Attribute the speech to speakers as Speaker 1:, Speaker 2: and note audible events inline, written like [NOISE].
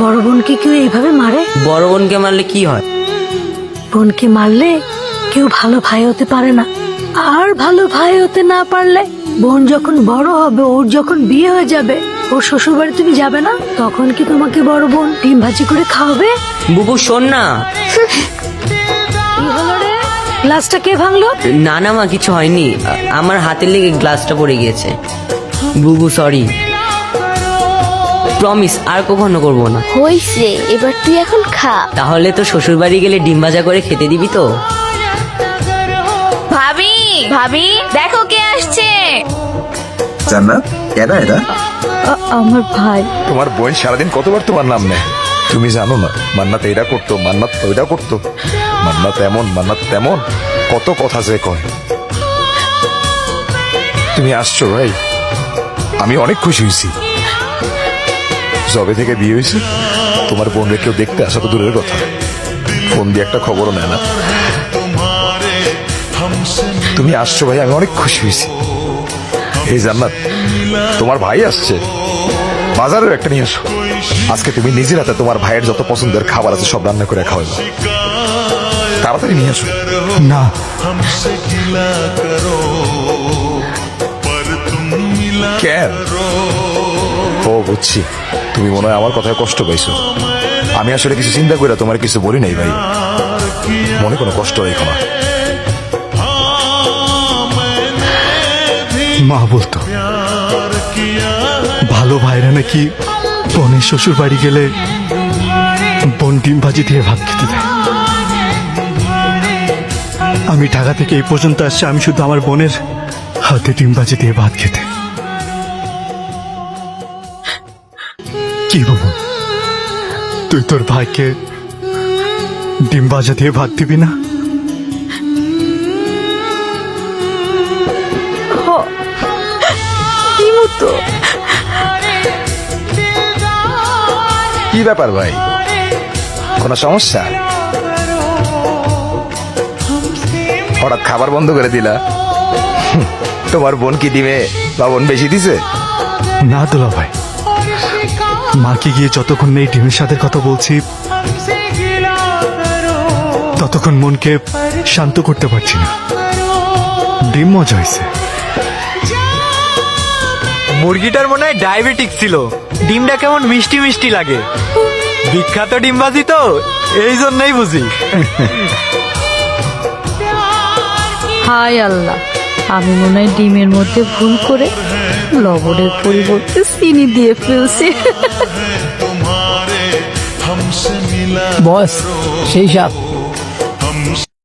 Speaker 1: বড় বোনকে কেউ এইভাবে মারে?
Speaker 2: বড় বোনকে মারলে কি হয়?
Speaker 1: বোনকে মারলে কেউ ভালো ভাই হতে পারে না। আর ভালো ভাই হতে না পারলে বোন যখন বড় হবে ওর যখন বিয়ে হয়ে যাবে ওর শ্বশুর বাড়ি তুমি যাবে না? তখন কি তোমাকে বড় বোন ডিম ভাজি করে খাওয়াবে?
Speaker 2: বুবু শোন না।
Speaker 1: গ্লাসটা কে ভাঙলো?
Speaker 2: না না মা কিছু হয়নি। আমার হাতের লেগে গ্লাসটা পড়ে গিয়েছে। বুবু সরি প্রমিস আর কখনো করব না।
Speaker 3: হইছে এবার তুই এখন খা।
Speaker 2: তাহলে তো শ্বশুর বাড়ি গেলে ডিম ভাজা করে খেতে দিবি তো?
Speaker 3: ভাবি ভাবি দেখো কে আসছে।
Speaker 4: জান্নাত কেনা এটা
Speaker 1: আমার ভাই।
Speaker 5: তোমার বোন সারাদিন কতবার তোমার নাম নেয়? তুমি জানো না মান্নাত এইটা করতো মান্নাত ওইটা করতো। মান্নাত এমন মান্নাত তেমন কত কথা যে কয়। তুমি আসছো ভাই? আমি অনেক খুশি হয়েছি। জবে থেকে বিয়ে হয়েছে। তোমার বোনকে কেউ দেখতে আসা তো দূরের কথা। ফোন দিয়ে একটা খবরও নেয় না। তুমি আসছো ভাই আমি অনেক খুশি হয়েছি। এই জান্নাত তোমার ভাই আসছে। বাজারেও একটা নিয়ে আসো আজকে তুমি নিজের হাতে তোমার ভাইয়ের যত পছন্দের খাবার আছে সব রান্না করে খাওয়াবে। তাড়াতাড়ি নিয়ে আসো।
Speaker 6: না।
Speaker 5: কেন? ও, বুঝছি। তুমি মনে হয় আমার কথায় কষ্ট পাইছো। আমি আসলে কিছু চিন্তা করে তোমার কিছু বলি নাই ভাই। মনে কোনো কষ্ট রেখো না
Speaker 6: মা বলতো, ভালো ভাইরা নাকি বোনের শ্বশুর বাড়ি গেলে বোন ডিম ভাজি দিয়ে ভাত খেতে দেয়। আমি ঢাকা থেকে এই পর্যন্ত আসছি, আমি শুধু আমার বোনের হাতে ডিম ভাজি দিয়ে ভাত খেতে। কি বাবু তুই তোর ভাইকে ডিম ভাজা দিয়ে ভাত দিবি না?
Speaker 5: কি ব্যাপার ভাই? কোনো সমস্যা? হঠাৎ খাবার বন্ধ করে দিলা। তোমার বোন কি দিবে বা বোন বেশি দিছে?
Speaker 6: না দোলা ভাই মাকে গিয়ে যতক্ষণ এই ডিমের সাথে কথা বলছি ততক্ষণ মনকে শান্ত করতে পারছি না। ডিম মজা হয়েছে।
Speaker 7: মুরগিটার মনে হয় ডায়াবেটিক ছিল। ডিমটা কেমন মিষ্টি মিষ্টি লাগে। বিখ্যাত ডিমবাজি তো এই জন্যই বুঝি।
Speaker 1: হায় আল্লাহ। আমি মনে হয় ডিমের মধ্যে ভুল করে লবণের পরিবর্তে চিনি দিয়ে ফেলছি। [LAUGHS]
Speaker 8: বস সেই সাপ